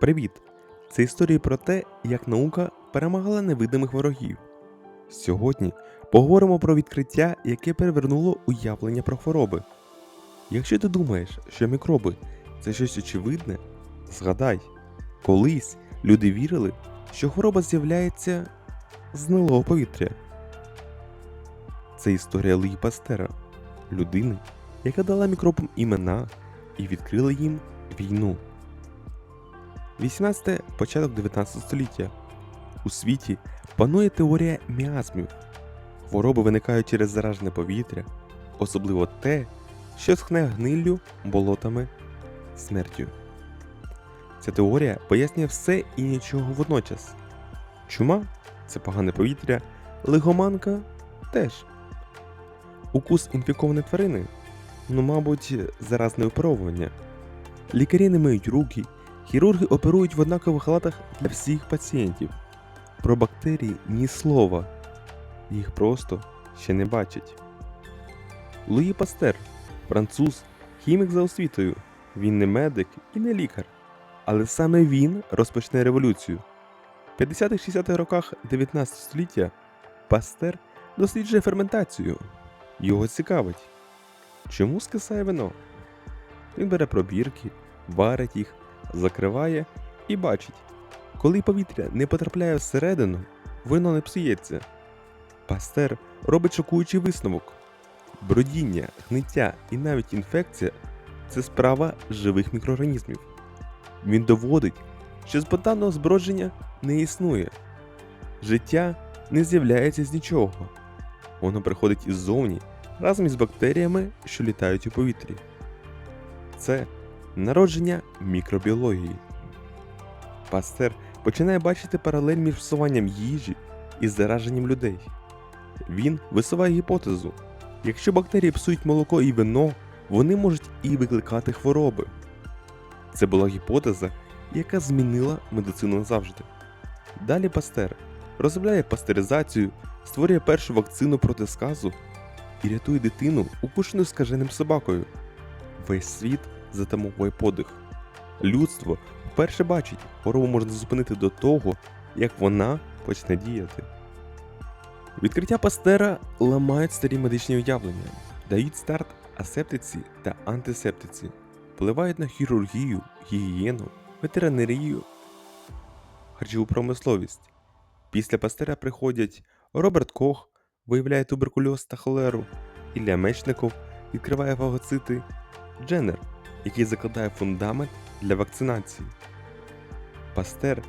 Привіт! Це історії про те, як наука перемагала невидимих ворогів. Сьогодні поговоримо про відкриття, яке перевернуло уявлення про хвороби. Якщо ти думаєш, що мікроби це щось очевидне, згадай, колись люди вірили, що хвороба з'являється з гнилого повітря. Це історія Луї Пастера, людини, яка дала мікробам імена і відкрила їм війну. 18 початок 19 століття. У світі панує теорія міазмів. Хвороби виникають через заражене повітря, особливо те, що схне гниллю, болотами, смертю. Ця теорія пояснює все і нічого водночас. Чума це погане повітря, лихоманка теж. Укус інфікованої тварини ну, мабуть, заразне випробування. Лікарі не миють руки, хірурги оперують в однакових халатах для всіх пацієнтів. Про бактерії ні слова. Їх просто ще не бачать. Луї Пастер, француз, хімік за освітою. Він не медик і не лікар. Але саме він розпочне революцію. В 50-60-х роках 19 століття Пастер досліджує ферментацію. Його цікавить. Чому скисає вино? Він бере пробірки, варить їх, закриває і бачить, коли повітря не потрапляє всередину, вино не псується. Пастер робить шокуючий висновок. Бродіння, гниття і навіть інфекція це справа живих мікроорганізмів. Він доводить, що спонтанного збродження не існує. Життя не з'являється з нічого. Воно приходить іззовні разом із бактеріями, що літають у повітрі. Це народження мікробіології. Пастер починає бачити паралель між псуванням їжі і зараженням людей. Він висуває гіпотезу: якщо бактерії псують молоко і вино, вони можуть і викликати хвороби. Це була гіпотеза, яка змінила медицину назавжди. Далі Пастер розробляє пастеризацію, створює першу вакцину проти сказу і рятує дитину, укушену скаженим собакою. Весь світ затамовує подих. Людство вперше бачить, хворобу можна зупинити до того, як вона почне діяти. Відкриття Пастера ламають старі медичні уявлення, дають старт асептиці та антисептиці, впливають на хірургію, гігієну, ветеринарію, харчову промисловість. Після Пастера приходять Роберт Кох, виявляє туберкульоз та холеру, Ілля Мечников відкриває фагоцити, Дженнер, який закладає фундамент для вакцинації. Пастер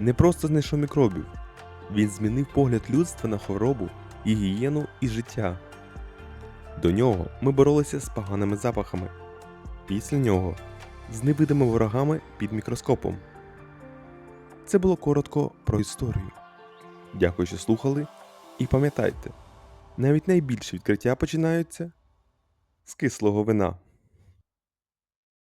не просто знайшов мікробів, він змінив погляд людства на хворобу, гігієну і життя. До нього ми боролися з поганими запахами, після нього з невидимими ворогами під мікроскопом. Це було коротко про історію. Дякую, що слухали, і пам'ятайте, навіть найбільші відкриття починаються з кислого вина.